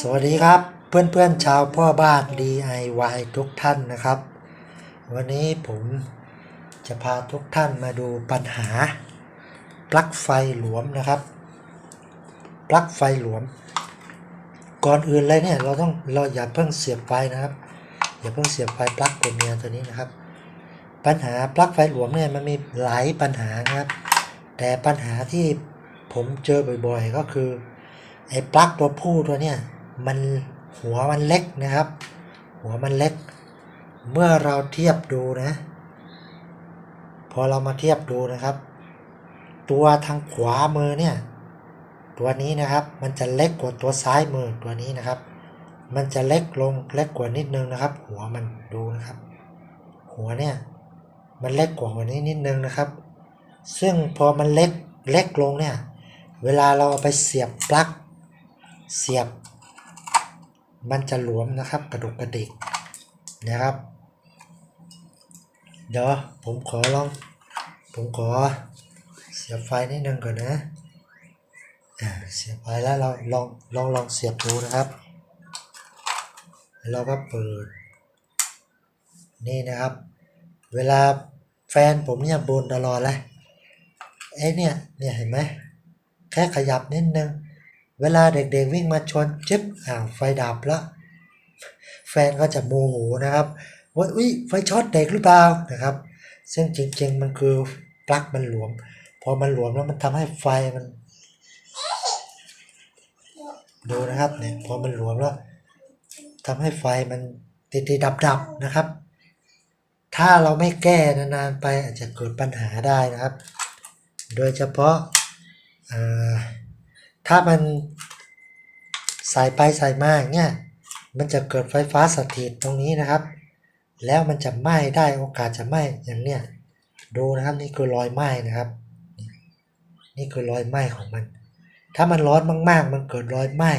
สวัสดีครับเพื่อนๆชาวพ่อบ้าน DIY ทุกท่านนะครับ วันนี้ผมจะพาทุกท่านมาดูปัญหา ปลั๊กไฟหลวมนะครับ ปลั๊กไฟหลวม ก่อนอื่นเลยเนี่ยเราต้องเราอย่าเพิ่งเสียบไฟนะครับ อย่าเพิ่งเสียบไฟปลั๊กตัวเมียตัวนี้นะครับ ปัญหาปลั๊กไฟหลวมเนี่ยมันมีหลายปัญหานะครับ แต่ปัญหาที่ผมเจอบ่อยๆ ก็คือไอ้ปลั๊กตัวผู้ตัวเนี้ย มันหัวมันเล็กนะครับ หัวมันเล็ก เมื่อเราเทียบดูนะ พอเรามาเทียบดูนะครับ ตัวทางขวามือเนี่ย ตัวนี้นะครับมันจะเล็กกว่าตัวซ้ายมือตัวนี้นะครับ มันจะเล็กลงเล็กกว่านิดนึงนะครับ หัวมันดูนะครับ หัวเนี่ยมันเล็กกว่าหัวนี้นิดนึงนะครับ ซึ่งพอมันเล็กเล็กลงเนี่ย เวลาเราเอาไปเสียบปลั๊กเสียบ มันจะหลวมนะครับ กระดุกกระดิกนะครับ เดี๋ยวผมขอลอง ผมขอเสียบไฟนิดนึงก่อนนะเสียบไฟแล้วเราลองลองลองเสียบดูนะครับ เราก็เปิด นี่นะครับ เวลาแฟนผมเนี่ยบนตลอดเลยไอ้เนี่ยเนี่ยเห็นไหมแค่ขยับนิดนึง เวลาเด็กๆวิ่งมาชนจิ๊บอ้าวไฟดับแล้ว แฟนก็จะโมโหนะครับว่าอุ้ยไฟช็อตเด็กหรือเปล่านะครับ ซึ่งจริงๆมันคือปลั๊กมันหลวม พอมันหลวมแล้วมันทำให้ไฟมันดูนะครับเนี่ยพอมันหลวมแล้วทำให้ไฟมันติดๆดับๆนะครับ ถ้าเราไม่แก้นานๆไปอาจจะเกิดปัญหาได้นะครับ โดยเฉพาะอ่อ ถ้ามันสายไปสายมาเนี่ยมันจะเกิดไฟฟ้าสถิตตรงนี้นะครับ แล้วมันจะไหม้ได้โอกาสจะไหม้อย่างเนี้ยดูนะครับนี่คือรอยไหม้นะครับ นี่คือรอยไหม้ของมัน ถ้ามันร้อนมาก ๆ มันเกิดรอยไหม้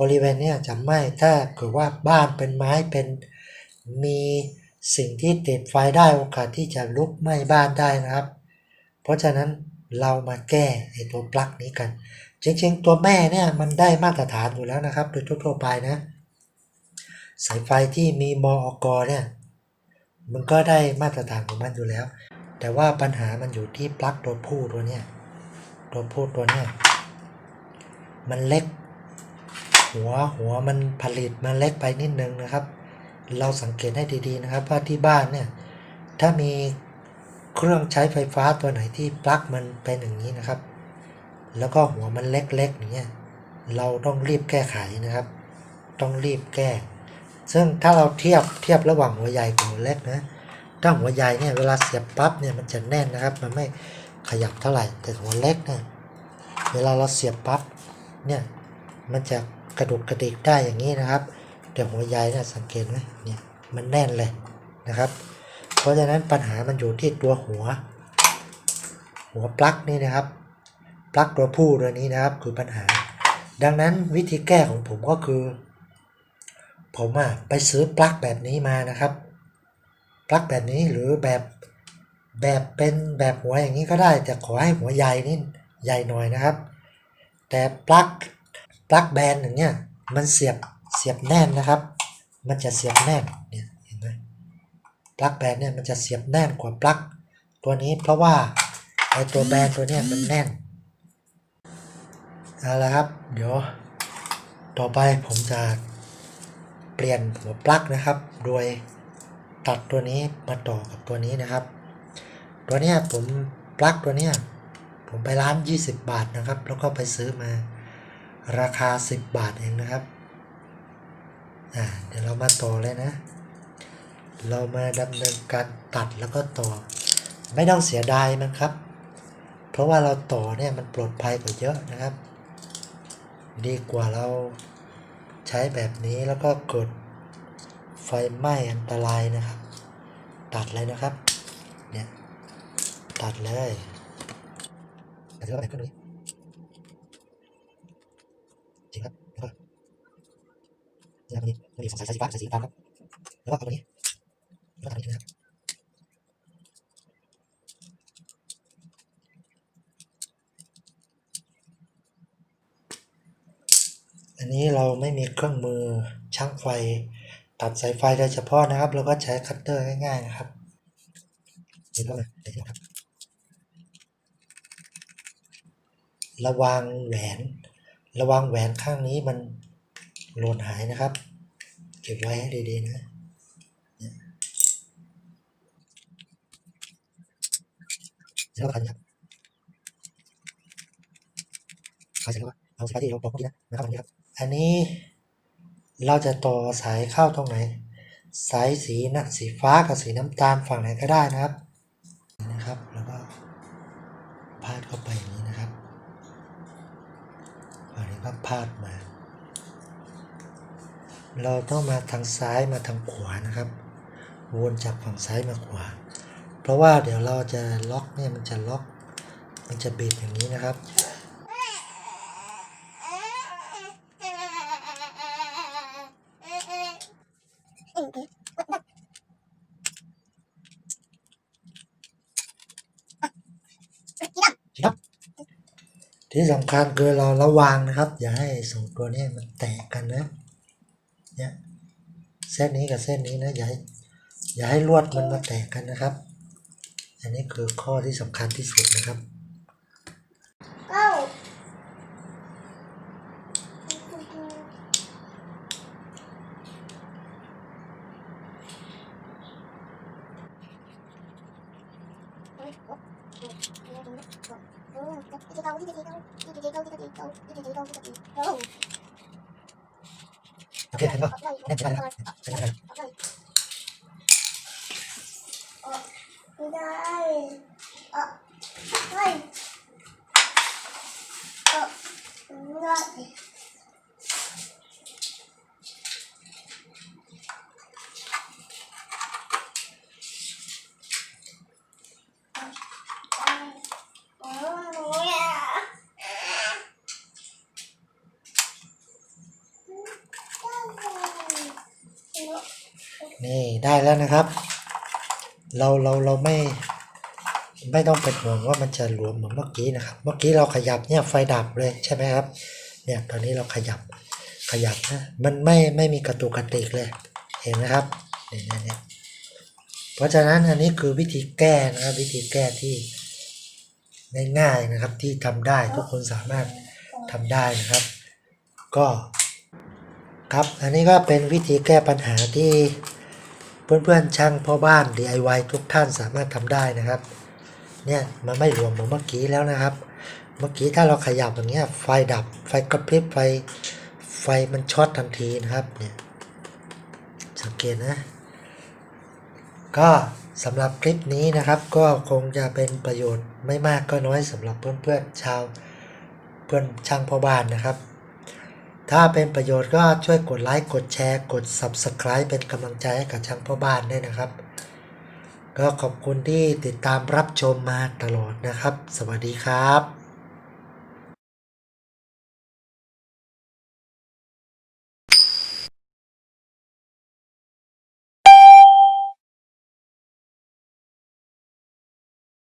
บริเวณเนี้ยจะไหม้ถ้าเกิดว่าบ้านเป็นไม้เป็นมีสิ่งที่ติดไฟได้โอกาสที่จะลุกไหม้บ้านได้นะครับ เพราะฉะนั้นเรามาแก้ไอ้ตัวปลั๊กนี้กัน จริงๆ ตัวแม่เนี่ยมันได้มาตรฐานอยู่แล้วนะครับ โดยทั่วๆไปนะ สายไฟที่มีมออกเนี่ย มันก็ได้มาตรฐานของมันอยู่แล้ว แต่ว่าปัญหามันอยู่ที่ปลั๊กตัวผู้ตัวเนี้ยตัวผู้ตัวเนี้ยมันเล็ก หัวหัวมันผลิตมันเล็กไปนิดนึงนะครับ เราสังเกตให้ดีๆนะครับว่าที่บ้านเนี่ยถ้ามีเครื่องใช้ไฟฟ้าตัวไหนที่ปลั๊กมันเป็นอย่างนี้นะครับ แล้วก็หัวมันเล็กๆอย่างเงี้ยเราต้องรีบแก้ไขนะครับ ต้องรีบแก้ ซึ่งถ้าเราเทียบเทียบระหว่างหัวใหญ่กับหัวเล็กนะถ้าหัวใหญ่เนี่ยเวลาเสียบปั๊บเนี่ยมันจะแน่นนะครับ มันไม่ขยับเท่าไหร่แต่หัวเล็กเนี่ยเวลาเราเสียบปั๊บเนี่ยมันจะกระดุกกระดิกได้อย่างนี้นะครับแต่หัวใหญ่เนี่ยสังเกตไหมเนี่ยมันแน่นเลยนะครับ เพราะฉะนั้นปัญหามันอยู่ที่ตัวหัว หัวปลั๊กนี่นะครับ ปลั๊กตัวผู้ตัวนี้นะครับคือปัญหา ดังนั้นวิธีแก้ของผมก็คือ ผมอะไปซื้อปลั๊กแบบนี้มานะครับปลั๊กแบบนี้หรือแบบแบบเป็นแบบหัวอย่างนี้ก็ได้แต่ขอให้หัวใหญ่นี่ใหญ่หน่อยนะครับ แต่ปลั๊กปลั๊กแบนอย่างเนี้ยมันเสียบเสียบแน่นนะครับ มันจะเสียบแน่นเนี่ยเห็นไหมปลั๊กแบนเนี่ยมันจะเสียบแน่นกว่าปลั๊กตัวนี้เพราะว่าไอตัวแบนตัวเนี้ยมันแน่น เอาละครับ เดี๋ยวต่อไปผมจะเปลี่ยนหัวปลั๊กนะครับ โดยตัดตัวนี้มาต่อกับตัวนี้นะครับ ตัวเนี้ยผมปลั๊กตัวเนี้ยผมไปร้าน 20 บาทนะครับ แล้วก็ไปซื้อมาราคา 10 บาทเองนะครับอ่าเดี๋ยวเรามาต่อเลยนะ เรามาดำเนินการตัดแล้วก็ต่อ ไม่ต้องเสียดายมันครับ เพราะว่าเราต่อเนี่ยมันปลอดภัยกว่าเยอะนะครับ ดีกว่าเราใช้แบบนี้แล้วก็เกิดไฟไหม้อันตรายนะครับ ตัดเลยนะครับ เนี่ย ตัดเลยแต่ที่ว่าไรก็เลยจริงครับแล้วก็เนี่ยมันมีมีสองสายสายสีฟ้าสายสีฟ้าครับแล้วก็เอาตัวนี้แล้วก็ตัดนี้นะครับ อันนี้เราไม่มีเครื่องมือช่างไฟ ตัดสายไฟโดยเฉพาะนะครับเราก็ใช้คัตเตอร์ง่าย ๆ นะครับเห็นแล้วไหมเห็นแล้วครับระวังแหวน ระวังแหวนข้างนี้มันหล่นหายนะครับ เก็บไว้ให้ดีๆนะเสร็จแล้วก็ขันครับขันเสร็จแล้วก็เอาสายที่เราบอกเมื่อกี้นะนะครับอันนี้ครับ อันนี้เราจะต่อสายเข้าตรงไหน สายสีนะสีฟ้ากับสีน้ำตาลฝั่งไหนก็ได้นะครับนะครับ แล้วก็พาดเข้าไปอย่างนี้นะครับฝั่งนี้ก็พาดมา เราต้องมาทางซ้ายมาทางขวานะครับ วนจากฝั่งซ้ายมาขวา เพราะว่าเดี๋ยวเราจะล็อกเนี่ยมันจะล็อก มันจะบิดอย่างนี้นะครับ ครับ ที่สำคัญคือเราระวังนะครับ อย่าให้สองตัวนี้มันแตกกันนะเนี่ยเส้นนี้กับเส้นนี้นะอย่าให้อย่าให้ลวดมันมาแตกกันนะครับ อันนี้คือข้อที่สำคัญที่สุดนะครับ โอเคเห็นป่ะเนี่ยใช่แล้วใช่แล้ว ได้เออเฮ้ยเออได้ นี่ได้แล้วนะครับ เราเราเราไม่ไม่ต้องเป็นห่วงว่ามันจะหลวมเหมือนเมื่อกี้นะครับ เมื่อกี้เราขยับเนี่ยไฟดับเลยใช่ไหมครับ เนี่ยตอนนี้เราขยับขยับนะมันไม่ไม่มีกระตุกกระติกเลย เห็นไหมครับเนี่ยเนี่ยเนี่ยเพราะฉะนั้นอันนี้คือวิธีแก้นะครับ วิธีแก้ที่ง่ายๆนะครับที่ทำได้ทุกคนสามารถทำได้นะครับ ก็ครับอันนี้ก็เป็นวิธีแก้ปัญหาที่ เพื่อนๆช่างพ่อบ้าน DIY ทุกท่านสามารถทำได้นะครับ เนี่ยมันไม่รวมเหมือนเมื่อกี้แล้วนะครับ เมื่อกี้ถ้าเราขยับอย่างเงี้ยไฟดับไฟกระพริบไฟไฟมันช็อตทันทีนะครับเนี่ยสังเกตนะ ก็สำหรับคลิปนี้นะครับ ก็คงจะเป็นประโยชน์ไม่มากก็น้อยสำหรับเพื่อนๆชาวเพื่อนช่างพ่อบ้านนะครับ ถ้าเป็นประโยชน์ก็ช่วยกดไลค์ กดแชร์ กด Subscribe เป็นกำลังใจให้กับช่างพ่อบ้านด้วยนะครับ ก็ขอบคุณที่ติดตามรับชมมาตลอดนะครับ สวัสดีครับ